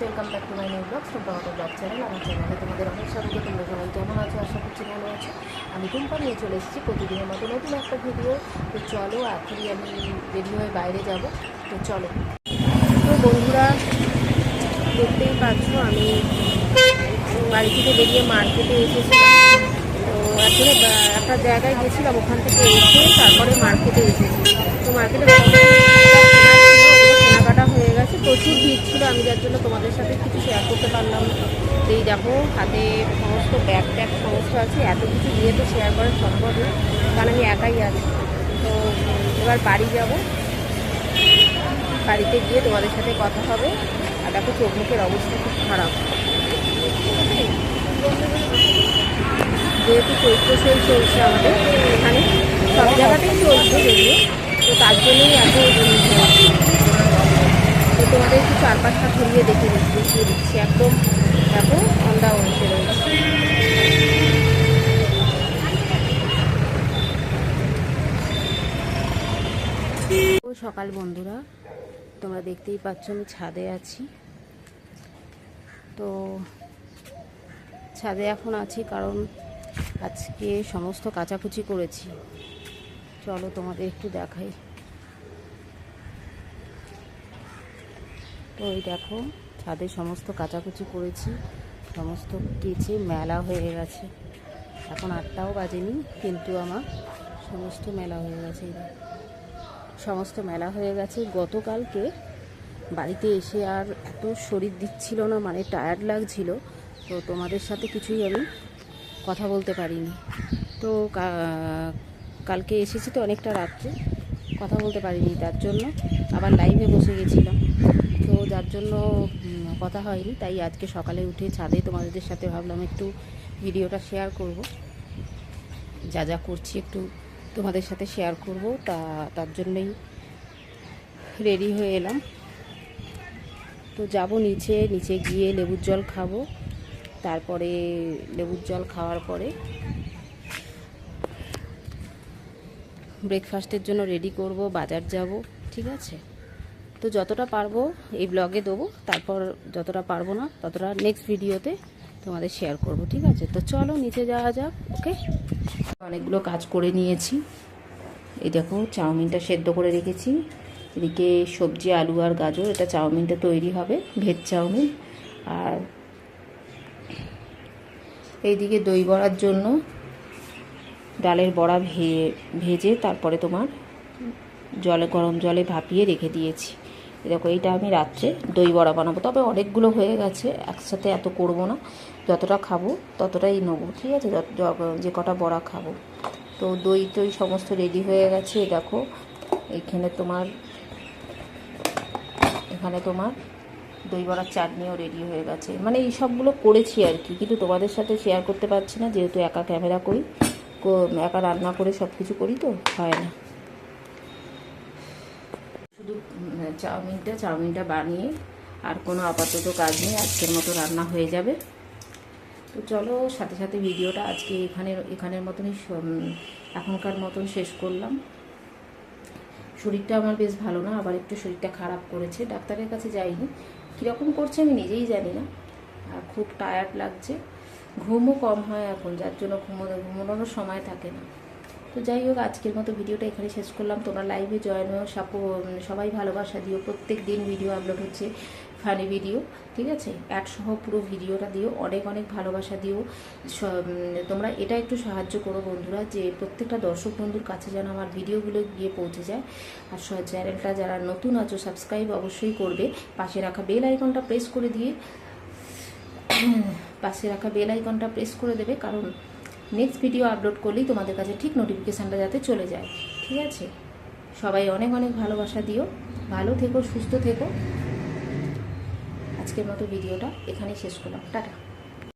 Welcome back to my new blog সম্পর্ক blog channel আমার চ্যানেলে তোমাদের অনেক স্বাগত। তোমরা সবাই কেমন আছো? আশা করছি ভালো আছো। আমি টুম্পা নিয়ে চলে এসেছি। প্রতিদিনের মতো নতুন একটা ভিডিও তো চলো, এখনই আমি রেডি হয়ে বাইরে যাব। তো চলো। তো বন্ধুরা, দেখতেই পাচ্ছ, আমি বাড়ি থেকে বেরিয়ে মার্কেটে এসেছিলাম। তো আসলে একটা জায়গায় গেছিলাম, ওখান থেকে এসে তারপরে মার্কেটে এসেছি। তো মার্কেটে কেনাকাটা হয়ে গেছে প্রচুর ভিড় ছিল আমি যার জন্য তোমাদের সাথে কিছু শেয়ার করতে পারলাম না দেখো হাতে সমস্ত ব্যাগ ট্যাগ সমস্ত আছে। এত কিছু দিয়ে তো শেয়ার করা সম্ভব না, কারণ আমি একাই আছি। তো, এবার বাড়ি যাব। বাড়িতে গিয়ে তোমাদের সাথে কথা হবে। আর দেখো চোখ মুখের অবস্থা খুব খারাপ। যেহেতু চৈত্র সেল চলছে আমাদের, এখানে সব জায়গাতেই চলছে যদিও। তো তার জন্যই এত তো তোমাদের একটু চারপাশটা ঘুরিয়ে দেখে দিচ্ছি, দেখিয়ে দিচ্ছি। একদম উঠে রয়েছে। সকাল বন্ধুরা, তোমরা দেখতেই পাচ্ছ আমি ছাদে আছি। তো ছাদে এখন আছি কারণ আজকে সমস্ত কাচাকুচি করেছি। চলো তোমাদের একটু দেখাই। তো এই দেখো ছাদে সমস্ত কাচাকুচি করেছি, সমস্ত কেচে মেলা হয়ে গেছে। এখন আটটাও বাজেনি, কিন্তু আমার সমস্ত মেলা হয়ে গেছে সমস্ত মেলা হয়ে গেছে। গতকালকে বাড়িতে এসে আর এত শরীর দিচ্ছিল না মানে টায়ার্ড লাগছিল। তো তোমাদের সাথে কিছুই আমি কথা বলতে পারিনি। তো কালকে এসেছি তো অনেকটা রাত্রে, কথা বলতে পারিনি তার জন্য। আবার লাইভে বসে গেছিলাম। তো যার জন্য কথা হয়নি। তাই আজকে সকালে উঠে ছাদে তোমাদের সাথে ভাবলাম একটু ভিডিওটা শেয়ার করব। যা যা করছি একটু তোমাদের সাথে শেয়ার করব। তা, তার জন্যই রেডি হয়ে এলাম। তো যাব নিচে নিচে গিয়ে লেবুর জল খাব। তারপরে লেবুর জল খাওয়ার পরে ব্রেকফাস্টের জন্য রেডি করব, বাজার যাব, ঠিক আছে? তো যতটা পারব এই ব্লগে দেবো, তারপর যতটা পারব না, ততটা নেক্সট ভিডিওতে তোমাদের শেয়ার করব, ঠিক আছে? তো চলো নিচে যাওয়া যাক ওকে অনেকগুলো কাজ করে নিয়েছি। এই দেখো, চাউমিনটা সেদ্ধ করে রেখেছি। এদিকে সবজি, আলু আর গাজর, এটা চাউমিনটা তৈরি হবে, ভেজ চাউমিন। আর এইদিকে দই বড়ার জন্য ডালের বড়া ভে, ভেজে তারপরে তোমার জলে, গরম জলে ভাপিয়ে রেখে দিয়েছি। দেখো, এইটা আমি রাত্রে দই বড়া বানাবো। তবে অনেকগুলো হয়ে গেছে, একসাথে এত করব না। যতটা খাব, ততটাই নেব, ঠিক আছে? যে কটা বড়া খাব। তো দই টই সমস্ত রেডি হয়ে গেছে দেখো। এখানে তোমার এখানে তোমার দই বড়ার চাটনিও রেডি হয়ে গেছে। মানে এই সবগুলো করেছি আর কি, কিন্তু তোমাদের সাথে শেয়ার করতে পারছি না, যেহেতু একা ক্যামেরা করি। একা রান্না করে সব কিছু করি তো, হয় না। চাউমিনটা চাউমিনটা বানিয়ে আর কোনো আপাতত কাজ নেই, আজকের মতো রান্না হয়ে যাবে। তো চলো, সাথে সাথে ভিডিওটা আজকে এখানে, এখানের মতনই এখনকার মতন শেষ করলাম। শরীরটা আমার বেশ ভালো না, আবার একটু শরীরটা খারাপ করেছে, ডাক্তারের কাছে যাইনি। কীরকম করছে আমি নিজেই জানি না, আর খুব টায়ার্ড লাগছে। ঘুমও কম হয় এখন, যার জন্য ঘুমোনো ঘুমোনোর সময় থাকে না। তো যাই হোক, আজকের মতো ভিডিওটা এখানে শেষ করলাম। তোমরা লাইভে জয়েন হও, সাপো সবাই ভালোবাসা দিও। প্রত্যেক দিন ভিডিও আপলোড হচ্ছে ফানি ভিডিও ঠিক আছে? অ্যাড সহ পুরো ভিডিওটা দিও, অনেক অনেক ভালোবাসা দিও। তোমরা এটা একটু সাহায্য করো বন্ধুরা, যে প্রত্যেকটা দর্শক বন্ধুর কাছে যেন আমার ভিডিওগুলো গিয়ে পৌঁছে যায়। আর চ্যানেলটা যারা নতুন আছো সাবস্ক্রাইব অবশ্যই করবে। পাশে রাখা বেল আইকনটা প্রেস করে দিয়ে, পাশে রাখা বেল আইকনটা প্রেস করে দেবে, কারণ নেক্সট ভিডিও আপলোড করলেই তোমাদের কাছে ঠিক নোটিফিকেশানটা যাতে চলে যায়। ঠিক আছে? সবাই অনেক অনেক ভালোবাসা দিও। ভালো থেকো, সুস্থ থেকো। আজকের মতো ভিডিওটা এখানেই শেষ করলাম। টাটা।